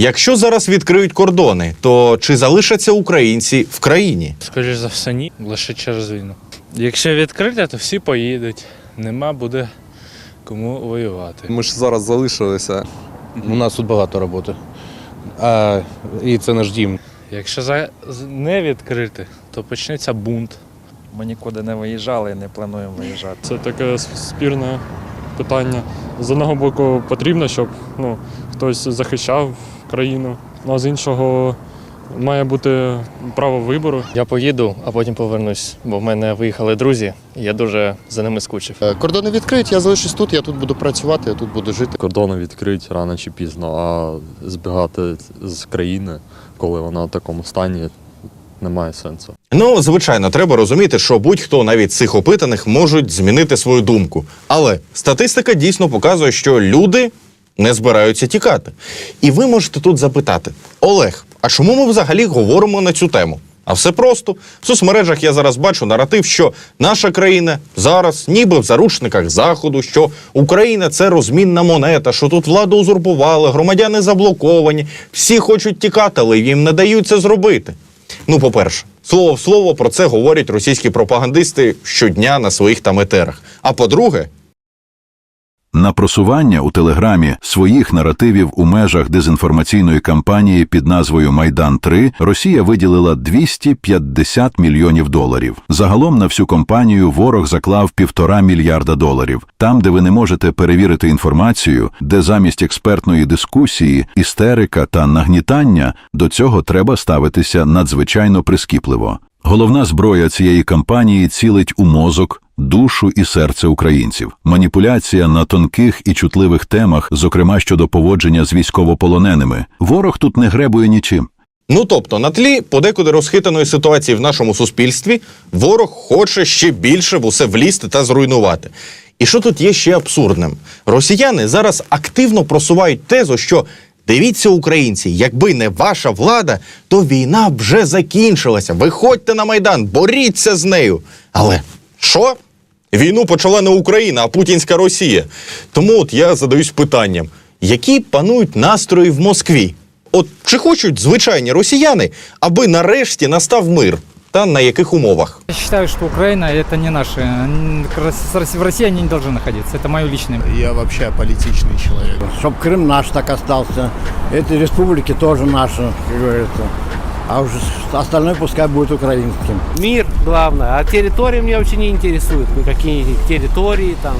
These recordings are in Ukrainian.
Якщо зараз відкриють кордони, то чи залишаться українці в країні? Скоріш за все, ні, лише через війну. Якщо відкрити, то всі поїдуть. Нема буде кому воювати. Ми ж зараз залишилися. У нас тут багато роботи. А, і це наш дім. Якщо за... не відкрити, то почнеться бунт. Ми нікуди не виїжджали і не плануємо виїжджати. Це таке спірне питання. З одного боку, потрібно, щоб ну, хтось захищав країну, ну, а з іншого має бути право вибору. Я поїду, а потім повернусь, бо в мене виїхали друзі, і я дуже за ними скучив. Е, Кордони відкриті, я залишусь тут, я тут буду працювати, я тут буду жити. Кордони відкриють рано чи пізно, а збігати з країни, коли вона в такому стані, немає сенсу. Ну, звичайно, треба розуміти, що будь-хто навіть цих опитаних можуть змінити свою думку. Але статистика дійсно показує, що люди не збираються тікати. І ви можете тут запитати: Олег, а чому ми взагалі говоримо на цю тему? А все просто в соцмережах я зараз бачу наратив, що наша країна зараз, ніби в заручниках заходу, що Україна це розмінна монета, що тут владу узурпували, громадяни заблоковані, всі хочуть тікати, але їм не дають це зробити. Ну, по-перше, слово в слово про це говорять російські пропагандисти щодня на своїх там етерах. А по-друге, На просування у телеграмі своїх наративів у межах дезінформаційної кампанії під назвою Майдан 3 Росія виділила 250 мільйонів доларів. Загалом на всю кампанію ворог заклав півтора мільярда доларів. Там, де ви не можете перевірити інформацію, де замість експертної дискусії, істерика та нагнітання, до цього треба ставитися надзвичайно прискіпливо. Головна зброя цієї кампанії цілить у мозок, душу і серце українців. Маніпуляція на тонких і чутливих темах, зокрема щодо поводження з військовополоненими. Ворог тут не гребує нічим. ну тобто, на тлі подекуди розхитаної ситуації в нашому суспільстві, ворог хоче ще більше в усе влізти та зруйнувати. І що тут є ще абсурдним? Росіяни зараз активно просувають тезу, що дивіться, українці, якби не ваша влада, то війна вже закінчилася. Виходьте на майдан, боріться з нею. Але що? Війну почала не Україна, а путінська Росія. Тому от я задаюсь питанням: які панують настрої в Москві? От чи хочуть звичайні росіяни, аби нарешті настав мир? Та на яких умовах? Я считаю, что Украина это не наши. н- как раз с Росси- В России они не должны находиться. Это мое личное. Я вообще аполітичний чоловік. Щоб Крим наш так остался, эти республики тоже наши, как говорится. А уже остальное пускай будет украинским. Мір головне, а території мене взагалі не інтересують. Які території там.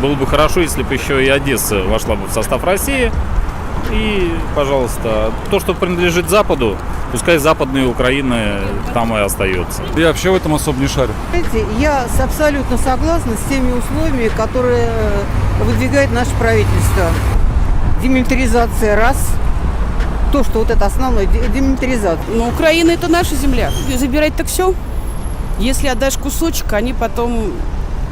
Було б хорошо, якщо б ще і Одеса вошла б в состав Росії. І, пожалуйста, то, что принадлежит Западу, пускай западная Украина там и остается. Я взагалі в этом особо не шарю. Знаете, я с- абсолютно согласна с теми условиями, которые э, выдвигает наше правительство. Демилитаризация раз. То, что вот это основное, де- демилитаризация. Ну, Украина это наша земля. Забирать так все. Если отдашь кусочек, они потом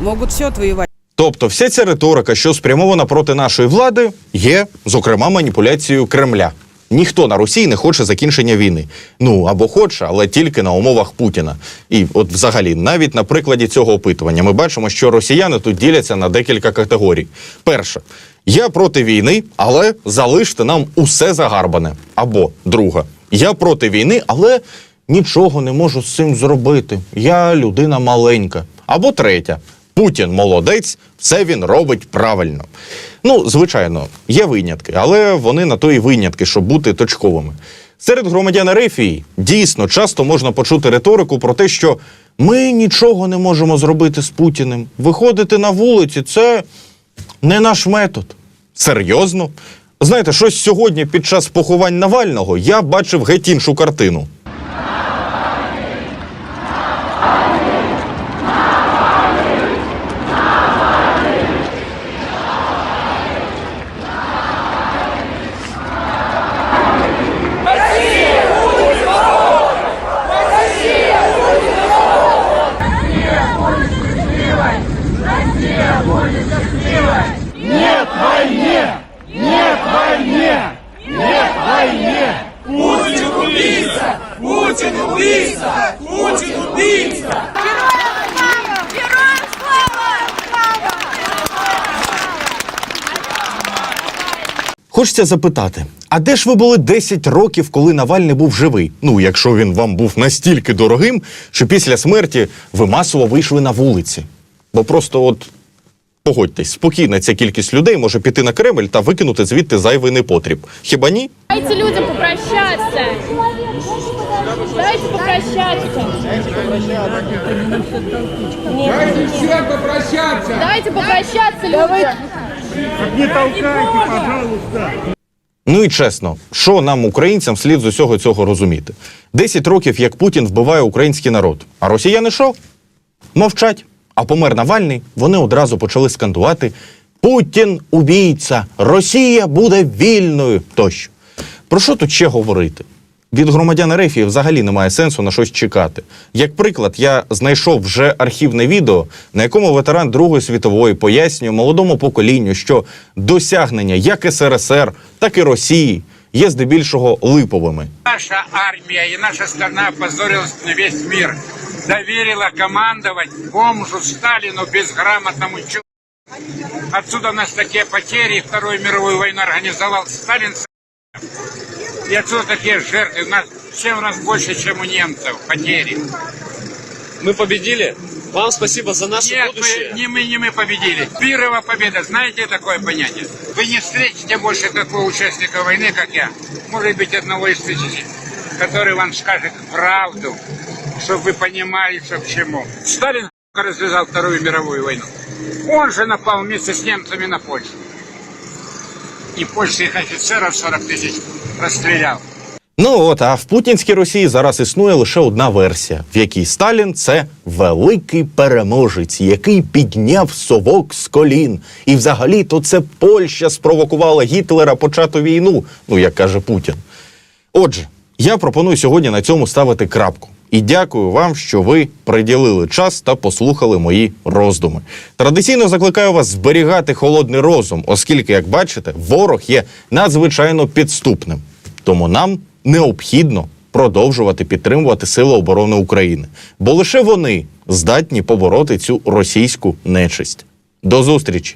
могут все отвоевать. Тобто, вся ця риторика, що спрямована проти нашої влади, є, зокрема, маніпуляцією Кремля. Ніхто на Росії не хоче закінчення війни. Ну або хоче, але тільки на умовах Путіна. І от, взагалі, навіть на прикладі цього опитування, ми бачимо, що росіяни тут діляться на декілька категорій. Перше, я проти війни, але залиште нам усе загарбане. Або друга, я проти війни, але нічого не можу з цим зробити. Я людина маленька. Або третя. Путін молодець, все він робить правильно. Ну, звичайно, є винятки, але вони на то і винятки, щоб бути точковими. Серед громадян Ерефії дійсно часто можна почути риторику про те, що ми нічого не можемо зробити з Путіним. Виходити на вулиці це не наш метод. Серйозно? Знаєте, щось сьогодні під час поховань Навального я бачив геть іншу картину. Хочеться запитати: А де ж ви були 10 років, коли Навальний був живий? Ну, якщо він вам був настільки дорогим, що після смерті ви масово вийшли на вулиці. Бо просто от погодьтесь, спокійно ця кількість людей може піти на Кремль та викинути звідти зайвий непотріб. Хіба ні? Дайте людям попрощаться. Дайте попрощаться. Дайте всем попрощаться. Дайте попрощаться людям. Ну і чесно, що нам, українцям, слід з усього цього розуміти? Десять років, як Путін вбиває український народ. А росіяни що? Мовчать. А помер Навальний, вони одразу почали скандувати Путін убійця, Росія буде вільною тощо. Про що тут ще говорити? Від громадян РФ взагалі немає сенсу на щось чекати. Як приклад, я знайшов вже архівне відео, на якому ветеран Другої світової пояснює молодому поколінню, що досягнення як СРСР, так і Росії є здебільшого липовими. Наша армия и наша страна опозорилась на весь мир. Доверила командовать бомжу Сталину безграмотному человеку. Отсюда у нас такие потери. Вторую мировую войну организовал Сталин. С И отсюда такие жертвы. У нас в 7 раз больше, чем у немцев потери. Ми победили. Вам спасибо за наше Нет, мы, не мы, не мы победили. Пирова победа. Знаете такое понятие? Вы не встретите больше такого участника войны, как я. Может быть, одного из тысячи, который вам скажет правду, чтобы вы понимали, что к чему. Сталин развязал Вторую мировую войну. Он же напал вместе с немцами на Польшу. И польских офицеров 40 тысяч расстрелял. Ну от, а в путінській Росії зараз існує лише одна версія, в якій Сталін це великий переможець, який підняв совок з колін. І взагалі то це Польща спровокувала Гітлера почати війну, ну як каже Путін. Отже, я пропоную сьогодні на цьому ставити крапку. І дякую вам, що ви приділили час та послухали мої роздуми. Традиційно закликаю вас зберігати холодний розум, оскільки, як бачите, ворог є надзвичайно підступним. Тому нам необхідно продовжувати підтримувати Сили оборони України, бо лише вони здатні побороти цю російську нечисть. До зустрічі!